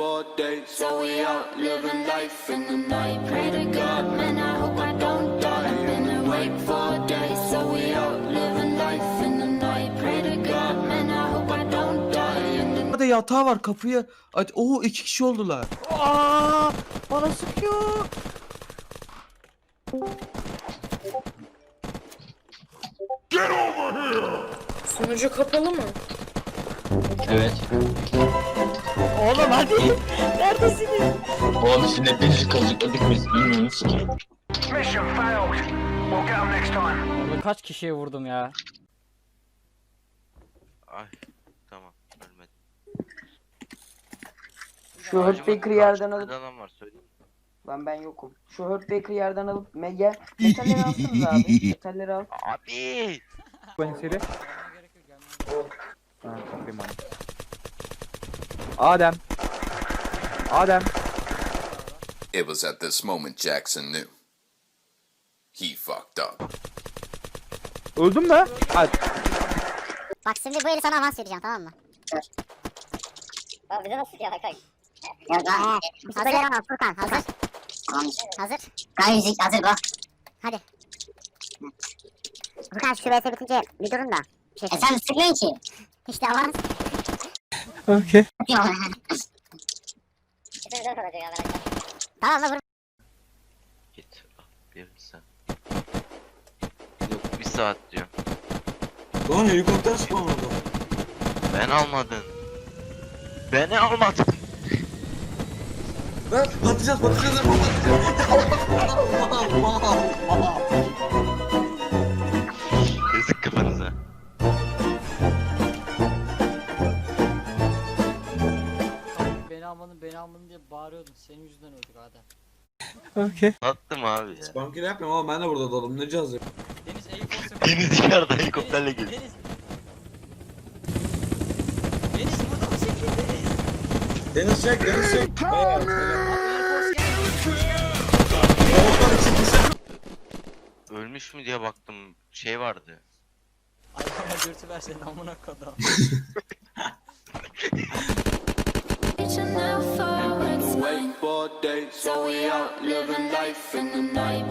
for days. So we out living life in the night. Pray to God, man, I hope I don't die. Been awake for days. So we out living life in the night. Pray to God, man, I hope I don't die. Hadi yatağı var kapıya. Hadi oo iki kişi oldular. Aa! Bana sıkıyor. Sunucu kapalı mı? Evet. Oğlum hadi. Neredesiniz? Oğlum sizin hepinizi kazıkladık biz bilmiyorsunuz ki. Mission failed. We'll get 'em next time. Orada kaç kişiye vurdum ya? Ay tamam ölmedim. Şu Hurtbaker'ı yerden alıp Adam var söyleyeyim. lan ben yokum. Şu Hurtbaker'ı yerden alıp me gel metalleri alsınız abi. Metalleri al. Abi. Ben seri. Ha, bana. Adem. Adem. It was at this moment Jackson knew. He fucked up. Öldün mü? Hadi. Bak şimdi bu eli sana avans vereceğim tamam mı? Abi bize nasıl ya kanka? Ee, hazır Furkan hazır. Hazır. Kan müzik hazır bak. Hadi. Furkan şu VS bitince bir durun da. Bir şey E sen sıkıyorsun ki. İşte avans. Okey. Tamam da vur. Git. Bir sen. Yok bir saat diyor. Lan helikopter spawn oldu. Ben almadın. Beni almadın. Ver patlayacağız patlayacağız patlayacağız. almadın diye bağırıyordun. Senin yüzünden öldük Adem. Okey. Attım abi ya. Spankini yapmıyorum ama ben de burada dalım ne cihazı. Deniz helikopter. Deniz yukarıda helikopterle geliyor. Deniz. Deniz burada mısın ki Deniz? Deniz çek deniz çek. Ölmüş mü diye baktım. Şey vardı. Ay bana dürtü ver senin amına kodum. So we out living life in the night.